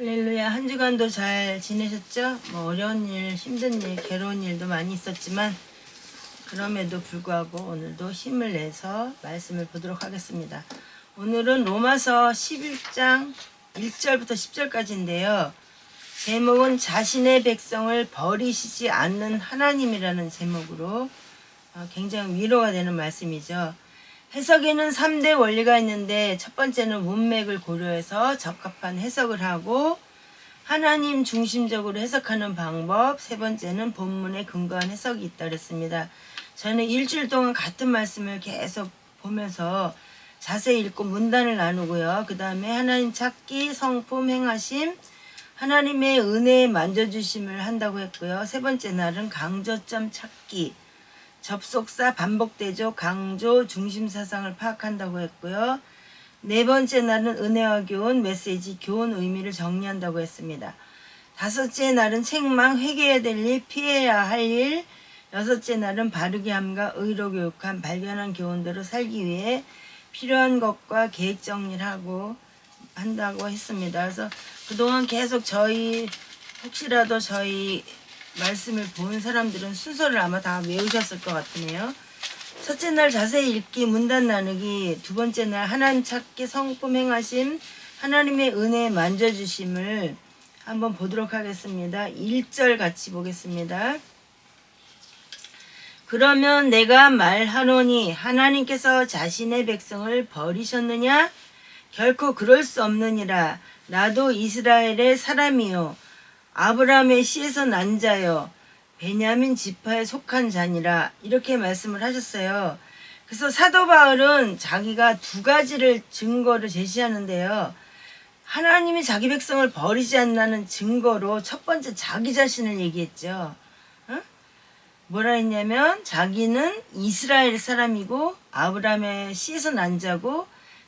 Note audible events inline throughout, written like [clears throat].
할렐루야 한 주간도 잘 지내셨죠? 뭐 어려운 일, 힘든 일, 괴로운 일도 많이 있었지만 그럼에도 불구하고 오늘도 힘을 내서 말씀을 보도록 하겠습니다. 오늘은 로마서 11장 1절부터 10절까지인데요. 제목은 자신의 백성을 버리시지 않는 하나님이라는 제목으로 어, 굉장히 위로가 되는 말씀이죠. 해석에는 3대 원리가 있는데 첫 번째는 문맥을 고려해서 적합한 해석을 하고 하나님 중심적으로 해석하는 방법, 세 번째는 본문에 근거한 해석이 있다 그랬습니다. 저는 일주일 동안 같은 말씀을 계속 보면서 자세히 읽고 문단을 나누고요. 그 다음에 하나님 찾기, 성품, 행하심, 하나님의 은혜에 만져주심을 한다고 했고요. 세 번째 날은 강조점 찾기, 접속사 반복대조 강조 중심 사상을 파악한다고 했고요. 네 번째 날은 은혜와 교훈 메시지 교훈 의미를 정리한다고 했습니다. 다섯째 날은 책망 회개해야 될 일 피해야 할 일 여섯째 날은 바르게 함과 의로 교육한 발견한 교훈대로 살기 위해 필요한 것과 계획 정리를 하고 한다고 했습니다. 그래서 그동안 계속 저희 혹시라도 저희 말씀을 본 사람들은 순서를 아마 다 외우셨을 것 같으네요. 첫째 날 자세히 읽기, 문단 나누기, 두 번째 날 하나님 찾기, 성품 행하심, 하나님의 은혜 만져주심을 한번 보도록 하겠습니다. 1절 같이 보겠습니다. 그러면 내가 말하노니 하나님께서 자신의 백성을 버리셨느냐? 결코 그럴 수 없느니라. 나도 이스라엘의 사람이요. 아브라함의 씨에서 난 자요. 베냐민 지파에 속한 자니라. 이렇게 말씀을 하셨어요. 그래서 사도 바울은 자기가 두 가지를 증거를 제시하는데요. 하나님이 자기 백성을 버리지 않는 증거로 첫 번째 자기 자신을 얘기했죠. 응? 뭐라 했냐면 자기는 이스라엘 사람이고 아브라함의 씨에서 난 자고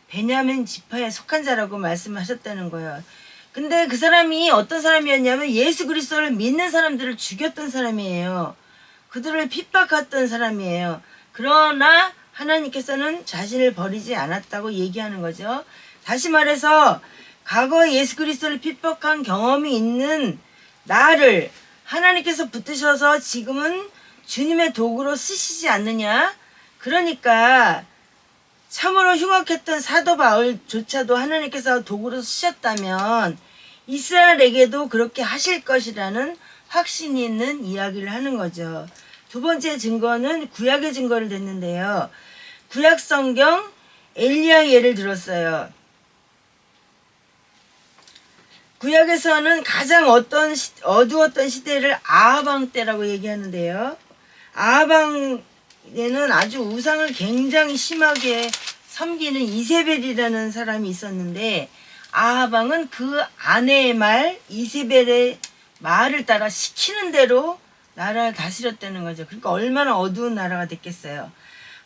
베냐민 지파에 속한 자라고 말씀하셨다는 거예요. 근데 그 사람이 어떤 사람이었냐면 예수 그리스도를 믿는 사람들을 죽였던 사람이에요. 그들을 핍박했던 사람이에요. 그러나 하나님께서는 자신을 버리지 않았다고 얘기하는 거죠. 다시 말해서 과거에 예수 그리스도를 핍박한 경험이 있는 나를 하나님께서 붙드셔서 지금은 주님의 도구로 쓰시지 않느냐? 그러니까 참으로 흉악했던 사도 바울조차도 하나님께서 도구로 쓰셨다면 이스라엘에게도 그렇게 하실 것이라는 확신이 있는 이야기를 하는 거죠. 두 번째 증거는 구약의 증거를 냈는데요. 구약 성경 엘리야 예를 들었어요. 구약에서는 가장 어떤 시- 어두웠던 시대를 아하방 때라고 얘기하는데요. 아하방 에는 아주 우상을 굉장히 심하게 섬기는 이세벨이라는 사람이 있었는데 아하방은 그 아내의 말 이세벨의 말을 따라 시키는 대로 나라를 다스렸다는 거죠. 그러니까 얼마나 어두운 나라가 됐겠어요.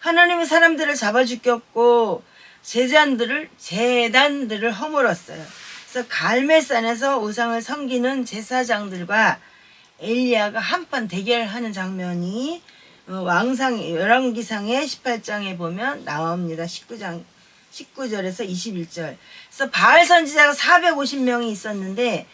하나님의 사람들을 잡아 죽였고 제단들을 제단들을 허물었어요. 그래서 갈멜산에서 우상을 섬기는 제사장들과 엘리야가 한판 대결하는 장면이 어, 왕상 열왕기상의 18장에 보면 나옵니다. 19장 19절에서 21절. 그래서 바알 선지자가 450명이 있었는데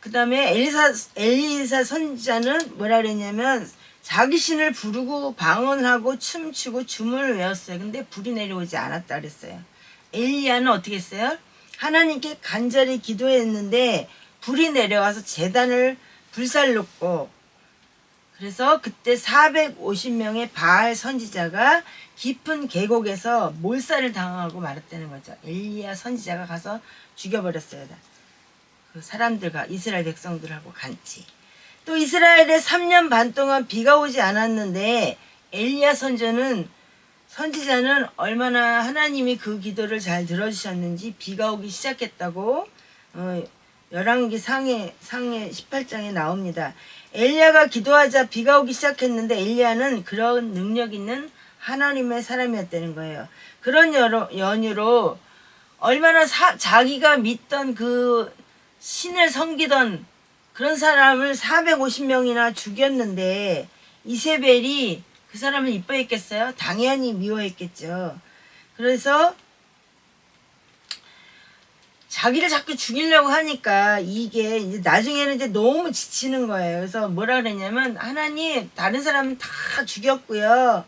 그다음에 엘리사 엘리사 선지자는 뭐라 그랬냐면 자기 신을 부르고 방언하고 춤추고 춤을 외웠어요. 근데 불이 내려오지 않았다 그랬어요. 엘리야는 어떻게 했어요? 하나님께 간절히 기도했는데 불이 내려와서 재단을 불살랐고 그래서 그때 450명의 바알 선지자가 깊은 계곡에서 몰살을 당하고 말았다는 거죠. 엘리야 선지자가 가서 죽여버렸어요. 다. 그 사람들과 이스라엘 백성들하고 같이. 또 이스라엘에 3년 반 동안 비가 오지 않았는데 엘리야 선전은 선지자는 얼마나 하나님이 그 기도를 잘 들어주셨는지 비가 오기 시작했다고 어, 열왕기 상해 상해 18장에 나옵니다. 엘리야가 기도하자 비가 오기 시작했는데 엘리야는 그런 능력 있는 하나님의 사람이었다는 거예요. 그런 여러, 연유로 얼마나 사, 자기가 믿던 그 신을 섬기던 그런 사람을 450명이나 죽였는데 이세벨이 그 사람을 이뻐했겠어요? 당연히 미워했겠죠. 그래서 자기를 자꾸 죽이려고 하니까 이게 이제 나중에는 이제 너무 지치는 거예요. 그래서 뭐라 그랬냐면 하나님 다른 사람은 다 죽였고요.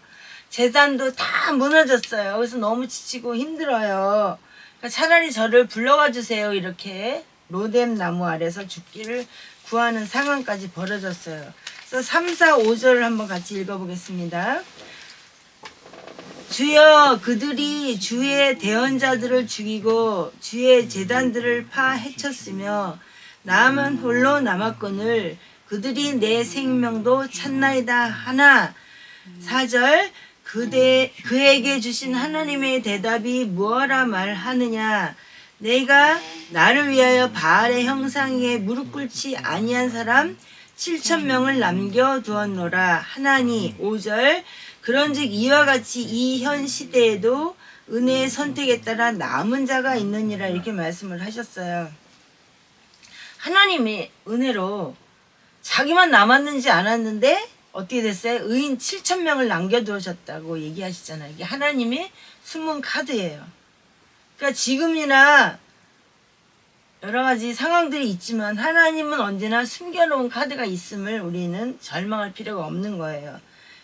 재단도 다 무너졌어요. 그래서 너무 지치고 힘들어요. 그러니까 차라리 저를 불러와 주세요. 이렇게 로뎀 나무 아래서 죽기를 구하는 상황까지 벌어졌어요. 그래서 3, 4, 5절을 한번 같이 읽어보겠습니다. 주여 그들이 주의 대언자들을 죽이고 주의 재단들을 파헤쳤으며 나만 홀로 남았거늘 그들이 내 생명도 찾나이다 하나. 사절 그대 그에게 주신 하나님의 대답이 무엇라 말하느냐? 내가 나를 위하여 바알의 형상에 무릎 꿇지 아니한 사람 7천 명을 남겨 두었노라 하나니. 5절 그런즉 이와 같이 이 현 시대에도 은혜의 선택에 따라 남은 자가 있느니라 이렇게 말씀을 하셨어요. 하나님이 은혜로 자기만 남았는지 않았는데 어떻게 됐어요? 의인 7천 명을 남겨두셨다고 얘기하시잖아요. 이게 하나님의 숨은 카드예요. 그러니까 지금이나 여러 가지 상황들이 있지만 하나님은 언제나 숨겨놓은 카드가 있음을 우리는 절망할 필요가 없는 거예요.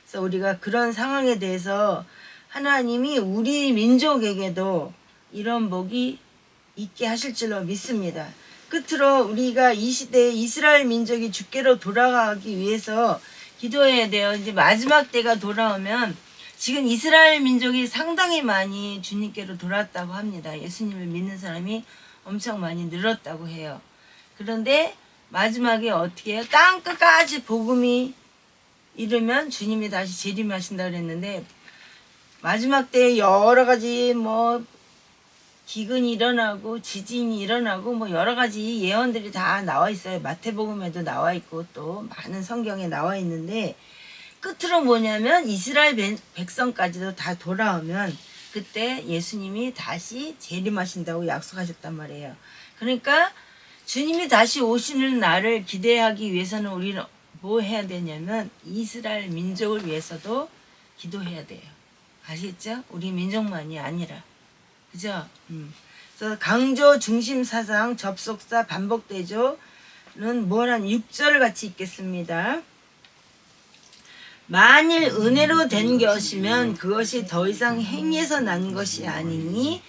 그래서 우리가 그런 상황에 대해서 하나님이 우리 민족에게도 이런 복이 있게 하실 줄로 믿습니다. 끝으로 우리가 이 시대에 이스라엘 민족이 주께로 돌아가기 위해서 기도해야 돼요. 이제 마지막 때가 돌아오면 지금 이스라엘 민족이 상당히 많이 주님께로 돌아왔다고 합니다. 예수님을 믿는 사람이 엄청 많이 늘었다고 해요. 그런데 마지막에 어떻게 해요? 땅 끝까지 복음이 이르면 주님이 다시 재림하신다 그랬는데 마지막 때 여러 가지 뭐 기근이 일어나고 지진이 일어나고 뭐 여러 가지 예언들이 다 나와 있어요. 마태복음에도 나와 있고 또 많은 성경에 나와 있는데 끝으로 뭐냐면 이스라엘 백- 백성까지도 다 돌아오면 그때 예수님이 다시 재림하신다고 약속하셨단 말이에요. 그러니까 주님이 다시 오시는 날을 기대하기 위해서는 우리는 뭐 해야 되냐면 이스라엘 민족을 위해서도 기도해야 돼요. 아시겠죠? 우리 민족만이 아니라. 그죠? 음. 그래서 강조 중심 사상 접속사 반복 대조는 뭐란 6절을 같이 읽겠습니다. 만일 은혜로 된 것이면 그것이 더 이상 행위에서 난 것이 아니니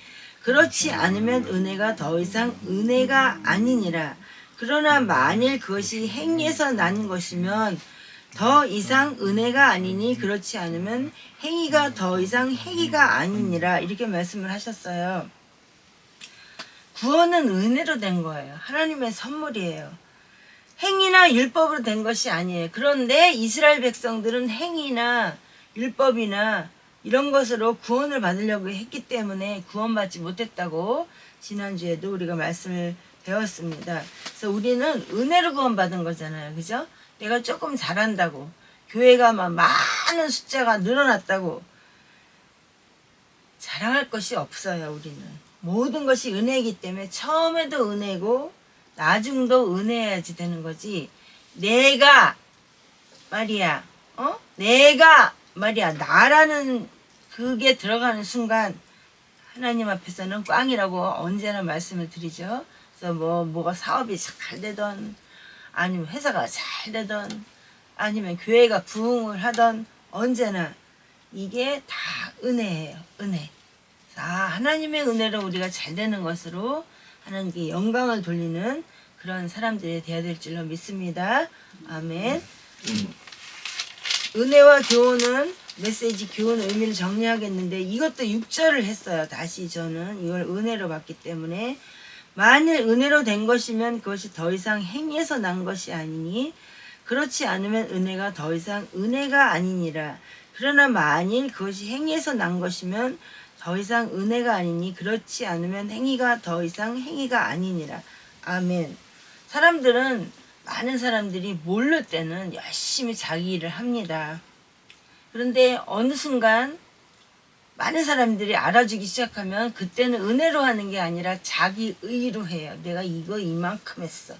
그렇지 않으면 은혜가 더 이상 은혜가 아니니라. 그러나 만일 그것이 행위에서 난 것이면 더 이상 은혜가 아니니 그렇지 않으면 행위가 더 이상 행위가 아니니라 이렇게 말씀을 하셨어요. 구원은 은혜로 된 거예요. 하나님의 선물이에요. 행위나 율법으로 된 것이 아니에요. 그런데 이스라엘 백성들은 행위나 율법이나 이런 것으로 구원을 받으려고 했기 때문에 구원받지 못했다고 지난주에도 우리가 말씀을 배웠습니다. 그래서 우리는 은혜로 구원받은 거잖아요. 그죠? 내가 조금 잘한다고 교회가 막 많은 숫자가 늘어났다고 자랑할 것이 없어요. 우리는 모든 것이 은혜이기 때문에 처음에도 은혜고 나중도 은혜해야지 되는 거지. 내가 말이야, 어? 내가 말이야 나라는 그게 들어가는 순간 하나님 앞에서는 꽝이라고 언제나 말씀을 드리죠. 그래서 뭐 뭐가 사업이 잘 되던 아니면 회사가 잘 되던 아니면 교회가 부흥을 하던 언제나 이게 다 은혜예요. 은혜. 자, 하나님의 은혜로 우리가 잘 되는 것으로 하나님께 영광을 돌리는 그런 사람들이 되어야 될 줄로 믿습니다. 아멘. 은혜와 교훈은 메시지 교훈 의미를 정리하겠는데 이것도 6절을 했어요. 다시 저는 이걸 은혜로 받기 때문에 만일 은혜로 된 것이면 그것이 더 이상 행위에서 난 것이 아니니 그렇지 않으면 은혜가 더 이상 은혜가 아니니라. 그러나 만일 그것이 행위에서 난 것이면 더 이상 은혜가 아니니 그렇지 않으면 행위가 더 이상 행위가 아니니라. 아멘. 사람들은 많은 사람들이 모를 때는 열심히 자기 일을 합니다. 그런데 어느 순간 많은 사람들이 알아주기 시작하면 그때는 은혜로 하는 게 아니라 자기 의로 해요. 내가 이거 이만큼 했어.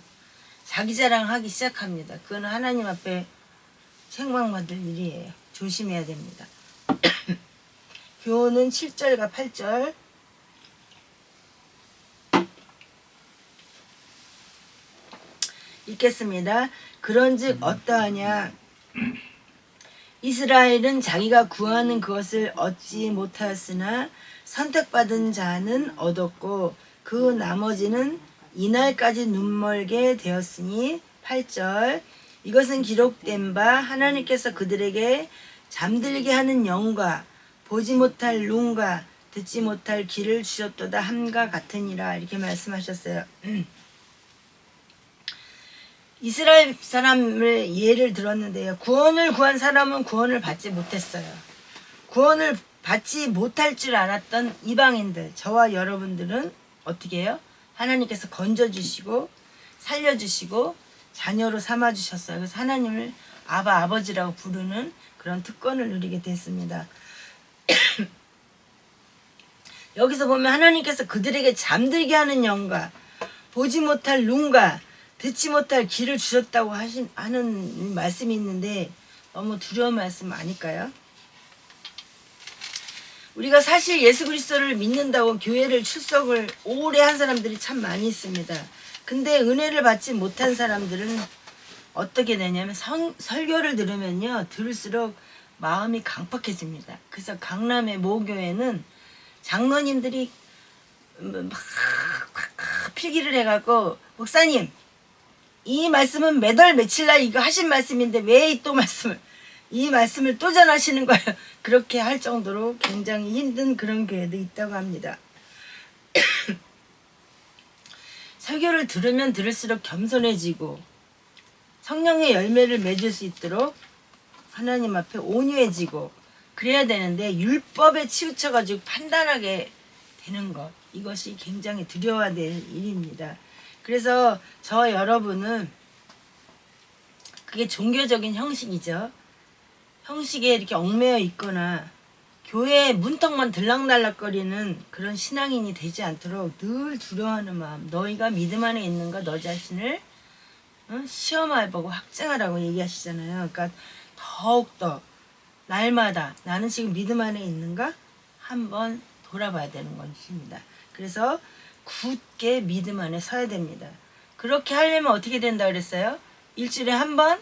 자기 자랑하기 시작합니다. 그건 하나님 앞에 생방받을 일이에요. 조심해야 됩니다. [coughs] 교훈은 7절과 8절. 읽겠습니다. 그런즉 어떠하냐 이스라엘은 자기가 구하는 그것을 얻지 못하였으나 선택받은 자는 얻었고 그 나머지는 이날까지 눈멀게 되었으니 8절 이것은 기록된 바 하나님께서 그들에게 잠들게 하는 영과 보지 못할 눈과 듣지 못할 귀를 주셨도다 함과 같으니라 이렇게 말씀하셨어요. [clears throat] 이스라엘 사람을 예를 들었는데요. 구원을 구한 사람은 구원을 받지 못했어요. 구원을 받지 못할 줄 알았던 이방인들, 저와 여러분들은 어떻게 해요? 하나님께서 건져주시고 살려주시고 자녀로 삼아주셨어요. 그래서 하나님을 아바 아버지라고 부르는 그런 특권을 누리게 됐습니다. [clears throat] 여기서 보면 하나님께서 그들에게 잠들게 하는 영과 보지 못할 눈과 듣지 못할 귀를 주셨다고 하신 하는 말씀이 있는데 너무 두려운 말씀 아닐까요? 우리가 사실 예수 그리스도를 믿는다고 교회를 출석을 오래 한 사람들이 참 많이 있습니다. 근데 은혜를 받지 못한 사람들은 어떻게 되냐면 성, 설교를 들으면요 들을수록 마음이 강팍해집니다. 그래서 강남의 모교회는 장로님들이 막 필기를 해갖고 목사님 이 말씀은 매달 며칠 날 이거 하신 말씀인데 왜 또 말씀을 이 말씀을 또 전하시는 거예요. [laughs] 그렇게 할 정도로 굉장히 힘든 그런 교회도 있다고 합니다. [coughs] 설교를 들으면 들을수록 겸손해지고 성령의 열매를 맺을 수 있도록 하나님 앞에 온유해지고 그래야 되는데 율법에 치우쳐가지고 판단하게 되는 것 이것이 굉장히 두려워될 일입니다. 그래서 저 여러분은 그게 종교적인 형식이죠. 형식에 이렇게 얽매여 있거나 교회에 문턱만 들락날락거리는 그런 신앙인이 되지 않도록 늘 두려워하는 마음. 너희가 믿음 안에 있는가 너 자신을 어? 시험해보고 확증하라고 얘기하시잖아요. 그러니까 더욱더 날마다 나는 지금 믿음 안에 있는가 한번 돌아봐야 되는 것입니다. 그래서 굳게 믿음 안에 서야 됩니다. 그렇게 하려면 어떻게 된다 그랬어요? 일주일에 한 번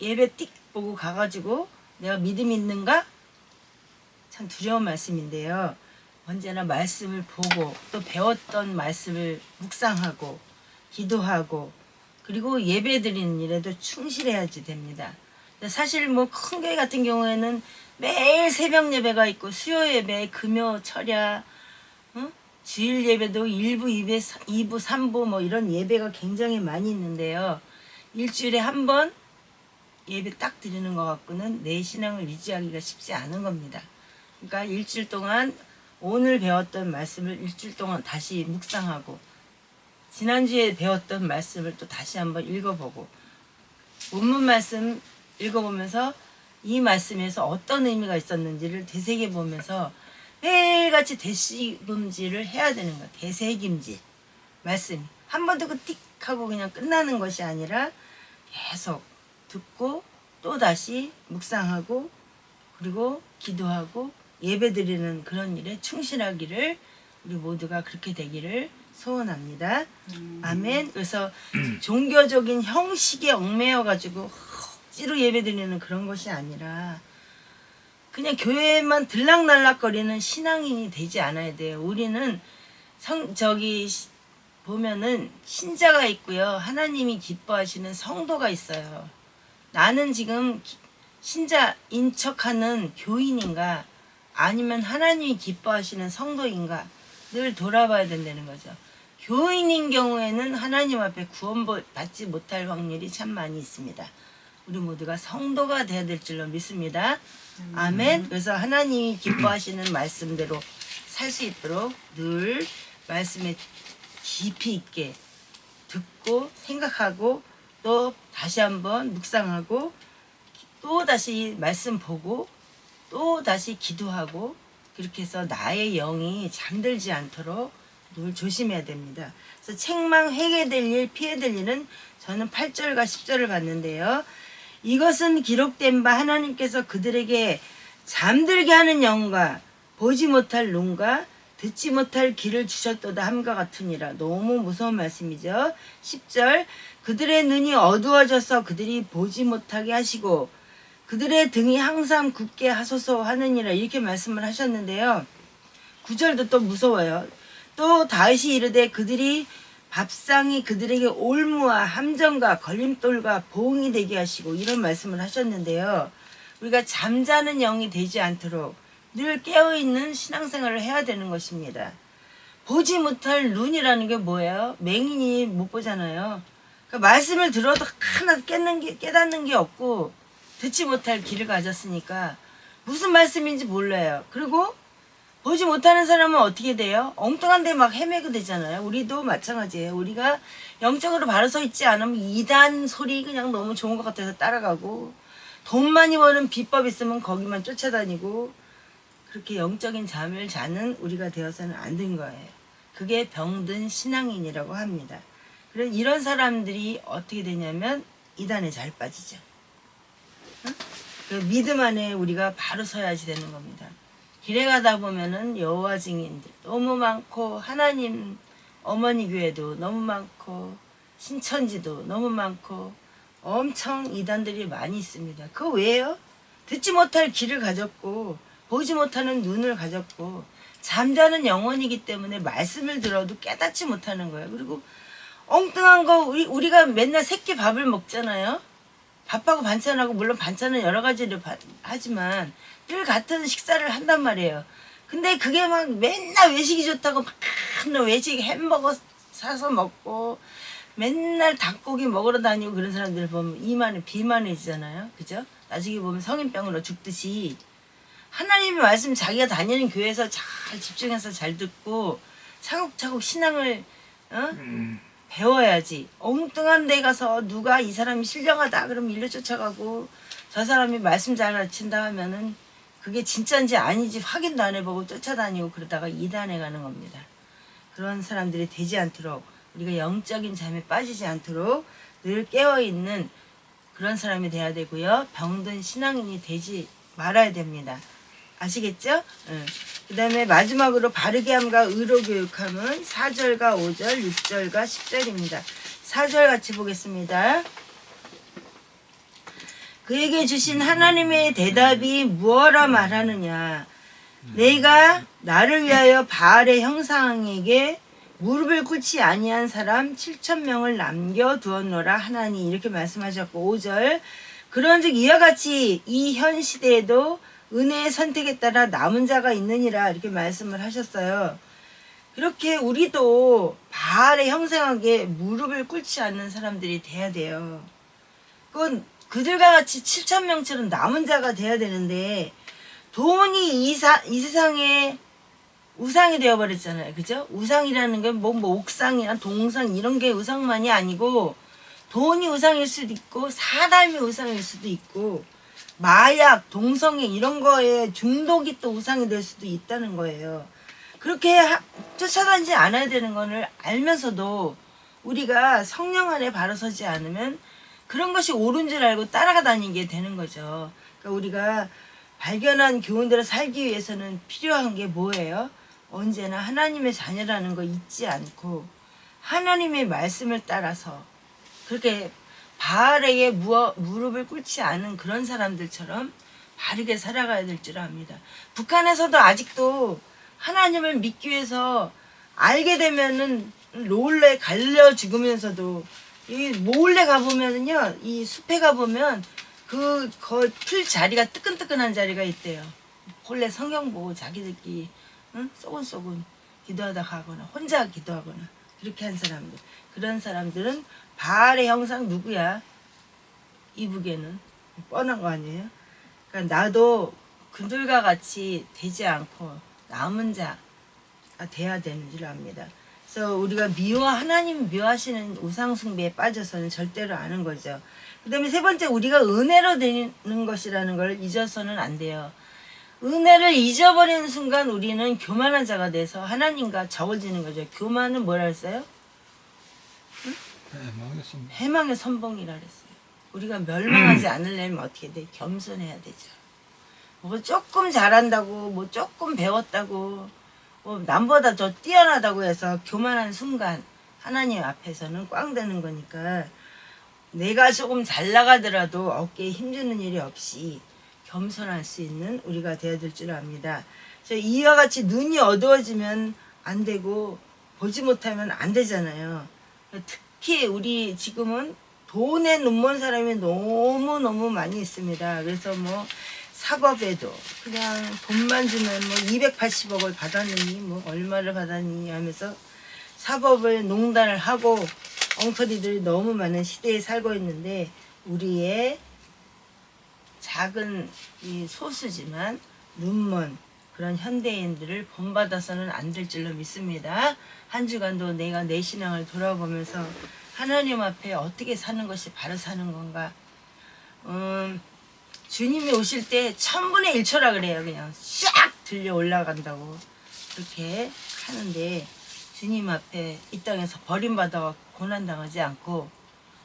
예배 띡 보고 가가지고 내가 믿음 있는가? 참 두려운 말씀인데요. 언제나 말씀을 보고 또 배웠던 말씀을 묵상하고 기도하고 그리고 예배 드리는 일에도 충실해야지 됩니다. 사실 뭐 큰 교회 같은 경우에는 매일 새벽 예배가 있고 수요 예배, 금요 철야, 응? 주일 예배도 1부, 2부, 2부, 3부 뭐 이런 예배가 굉장히 많이 있는데요. 일주일에 한 번 예배 딱 드리는 것 갖고는 내 신앙을 유지하기가 쉽지 않은 겁니다. 그러니까 일주일 동안 오늘 배웠던 말씀을 일주일 동안 다시 묵상하고 지난주에 배웠던 말씀을 또 다시 한번 읽어보고 본문 말씀 읽어보면서 이 말씀에서 어떤 의미가 있었는지를 되새겨보면서 매일같이 되새김질을 해야 되는 거야. 되새김질. 말씀이. 한번 듣고 띡 하고 그냥 끝나는 것이 아니라 계속 듣고 또 다시 묵상하고 그리고 기도하고 예배 드리는 그런 일에 충실하기를 우리 모두가 그렇게 되기를 소원합니다. 아멘. 그래서 종교적인 형식에 얽매여 가지고 억지로 예배 드리는 그런 것이 아니라 그냥 교회만 들락날락거리는 신앙인이 되지 않아야 돼요. 우리는 성 저기 시- 보면은 신자가 있고요. 하나님이 기뻐하시는 성도가 있어요. 나는 지금 기- 신자인 척하는 교인인가 아니면 하나님이 기뻐하시는 성도인가 늘 돌아봐야 된다는 거죠. 교인인 경우에는 하나님 앞에 구원받지 못할 확률이 참 많이 있습니다. 우리 모두가 성도가 되어야 될 줄로 믿습니다. 아멘. 그래서 하나님이 기뻐하시는 말씀대로 살 수 있도록 늘 말씀에 깊이 있게 듣고 생각하고 또 다시 한번 묵상하고 또 다시 말씀 보고 또 다시 기도하고 그렇게 해서 나의 영이 잠들지 않도록 늘 조심해야 됩니다. 그래서 책망 회개될 일, 피해될 일은 저는 8절과 10절을 봤는데요. 이것은 기록된 바 하나님께서 그들에게 잠들게 하는 영과 보지 못할 눈과 듣지 못할 길을 주셨도다 함과 같으니라. 너무 무서운 말씀이죠. 10절 그들의 눈이 어두워져서 그들이 보지 못하게 하시고 그들의 등이 항상 굳게 하소서 하느니라 이렇게 말씀을 하셨는데요. 9절도 또 무서워요. 또 다윗이 이르되 그들이 밥상이 그들에게 올무와 함정과 걸림돌과 보응이 되게 하시고 이런 말씀을 하셨는데요. 우리가 잠자는 영이 되지 않도록 늘 깨어있는 신앙생활을 해야 되는 것입니다. 보지 못할 눈이라는 게 뭐예요? 맹인이 못 보잖아요. 그러니까 말씀을 들어도 하나 깨는 게, 깨닫는 게 없고 듣지 못할 길을 가졌으니까 무슨 말씀인지 몰라요. 그리고 보지 못하는 사람은 어떻게 돼요? 엉뚱한 데 막 헤매게 되잖아요. 우리도 마찬가지예요. 우리가 영적으로 바로 서 있지 않으면 이단 소리 그냥 너무 좋은 것 같아서 따라가고 돈 많이 버는 비법 있으면 거기만 쫓아다니고 그렇게 영적인 잠을 자는 우리가 되어서는 안 된 거예요. 그게 병든 신앙인이라고 합니다. 그래서 이런 사람들이 어떻게 되냐면 이단에 잘 빠지죠. 응? 그 믿음 안에 우리가 바로 서야지 되는 겁니다. 길에 가다 보면은 여호와 증인들 너무 많고 하나님 어머니 교회도 너무 많고 신천지도 너무 많고 엄청 이단들이 많이 있습니다. 그 왜요? 듣지 못할 귀를 가졌고 보지 못하는 눈을 가졌고 잠자는 영혼이기 때문에 말씀을 들어도 깨닫지 못하는 거예요. 그리고 엉뚱한 거 우리 우리가 맨날 새끼 밥을 먹잖아요. 밥하고 반찬하고 물론 반찬은 여러 가지를 바- 하지만 늘 같은 식사를 한단 말이에요. 근데 그게 막 맨날 외식이 좋다고 막 외식 햄버거 사서 먹고 맨날 닭고기 먹으러 다니고 그런 사람들 보면 이만해 비만해지잖아요. 그죠? 나중에 보면 성인병으로 죽듯이 하나님의 말씀 자기가 다니는 교회에서 잘 집중해서 잘 듣고 차곡차곡 신앙을 어? 배워야지. 엉뚱한 데 가서 누가 이 사람이 신령하다 그러면 일로 쫓아가고 저 사람이 말씀 잘 가르친다 하면은 그게 진짜인지 아닌지 확인도 안 해보고 쫓아다니고 그러다가 이단에 가는 겁니다. 그런 사람들이 되지 않도록 우리가 영적인 잠에 빠지지 않도록 늘 깨어있는 그런 사람이 돼야 되고요. 병든 신앙인이 되지 말아야 됩니다. 아시겠죠? 그 다음에 마지막으로 바르게 함과 의로 교육함은 4절과 5절, 6절과 10절입니다. 4절 같이 보겠습니다. 그에게 주신 하나님의 대답이 무엇라 말하느냐. 내가 나를 위하여 바알의 형상에게 무릎을 꿇지 아니한 사람 7천 명을 남겨 두었노라 하나니 이렇게 말씀하셨고 5절 그런즉 이와 같이 이 현 시대에도 은혜의 선택에 따라 남은 자가 있느니라 이렇게 말씀을 하셨어요. 이렇게 우리도 바알의 형상에게 무릎을 꿇지 않는 사람들이 돼야 돼요. 그건 그들과 같이 7천 명처럼 남은 자가 돼야 되는데 돈이 이, 사, 이 세상에 우상이 되어버렸잖아요. 그죠? 우상이라는 게 뭐, 뭐 옥상이나 동상 이런 게 우상만이 아니고 돈이 우상일 수도 있고 사람이 우상일 수도 있고 마약, 동성애 이런 거에 중독이 또 우상이 될 수도 있다는 거예요. 그렇게 하- 쫓아다니지 않아야 되는 거를 알면서도 우리가 성령 안에 바로 서지 않으면 그런 것이 옳은 줄 알고 따라가 다니게 되는 거죠. 그러니까 우리가 발견한 교훈대로 살기 위해서는 필요한 게 뭐예요? 언제나 하나님의 자녀라는 거 잊지 않고 하나님의 말씀을 따라서 그렇게 바알에게 무릎을 꿇지 않은 그런 사람들처럼 바르게 살아가야 될 줄 압니다. 북한에서도 아직도 하나님을 믿기 위해서 알게 되면은 롤레 갈려 죽으면서도 이 몰래 가보면은요 이 숲에 가보면 그거풀 자리가 뜨끈뜨끈한 자리가 있대요. 몰래 성경 보고 자기들끼리 응? 쏘곤쏘곤 기도하다 가거나 혼자 기도하거나 그렇게 한 사람들 그런 사람들은 바알의 형상 누구야? 이북에는 뻔한 거 아니에요? 그러니까 나도 그들과 같이 되지 않고 남은 자가 돼야 되는 줄 압니다. 그래서 우리가 미워 하나님 미워하시는 우상 숭배에 빠져서는 절대로 아는 거죠. 그다음에 세 번째 우리가 은혜로 되는 것이라는 걸 잊어서는 안 돼요. 은혜를 잊어버리는 순간 우리는 교만한 자가 돼서 하나님과 적어지는 거죠. 교만은 뭐라 했어요? 네, 망했습니다. 해망의 선봉이라 그랬어요. 우리가 멸망하지 않으려면 어떻게 돼? 겸손해야 되죠. 뭐 조금 잘한다고, 뭐 조금 배웠다고, 뭐 남보다 더 뛰어나다고 해서 교만한 순간 하나님 앞에서는 꽝 되는 거니까 내가 조금 잘 나가더라도 어깨에 힘주는 일이 없이 겸손할 수 있는 우리가 되어야 될 줄 압니다. 그래서 이와 같이 눈이 어두워지면 안 되고 보지 못하면 안 되잖아요. 특히 우리 지금은 돈에 눈먼 사람이 너무 너무 많이 있습니다. 그래서 뭐 사법에도 그냥 돈만 주면 뭐 280억을 받았느니 뭐 얼마를 받았니 하면서 사법을 농단을 하고 엉터리들이 너무 많은 시대에 살고 있는데 우리의 작은 이 소수지만 눈먼 그런 현대인들을 본받아서는 안 될 줄로 믿습니다. 한 주간도 내가 내 신앙을 돌아보면서 하나님 앞에 어떻게 사는 것이 바로 사는 건가? 음, 주님이 오실 때 천분의 일초라 그래요. 그냥 싹 들려 올라간다고 그렇게 하는데 주님 앞에 이 땅에서 버림받아 고난당하지 않고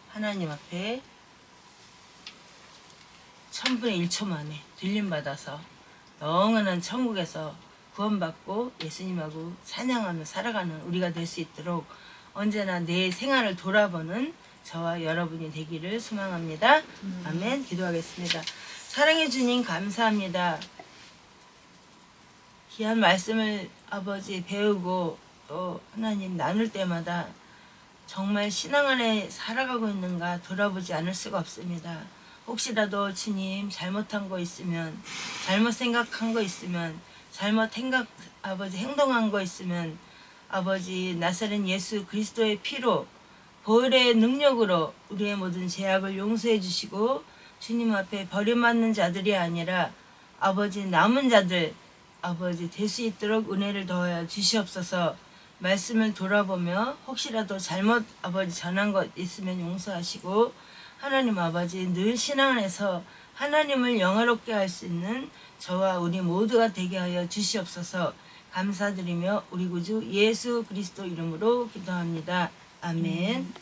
하나님 앞에 천분의 일초 만에 들림받아서 영원한 천국에서 구원받고 예수님하고 찬양하며 살아가는 우리가 될 수 있도록 언제나 내 생활을 돌아보는 저와 여러분이 되기를 소망합니다. 아멘. 기도하겠습니다. 사랑해 주님 감사합니다. 귀한 말씀을 아버지 배우고 또 하나님 나눌 때마다 정말 신앙 안에 살아가고 있는가 돌아보지 않을 수가 없습니다. 혹시라도 주님 잘못한 거 있으면 잘못 생각한 거 있으면 잘못 생각 아버지 행동한 거 있으면 아버지 나사렛 예수 그리스도의 피로 보혈의 능력으로 우리의 모든 죄악을 용서해 주시고 주님 앞에 버림받는 자들이 아니라 아버지 남은 자들 아버지 될 수 있도록 은혜를 더하여 주시옵소서 말씀을 돌아보며 혹시라도 잘못 아버지 전한 것 있으면 용서하시고 하나님 아버지 늘 신앙 안에서 하나님을 영화롭게 할 수 있는 저와 우리 모두가 되게 하여 주시옵소서 감사드리며 우리 구주 예수 그리스도 이름으로 기도합니다. 아멘.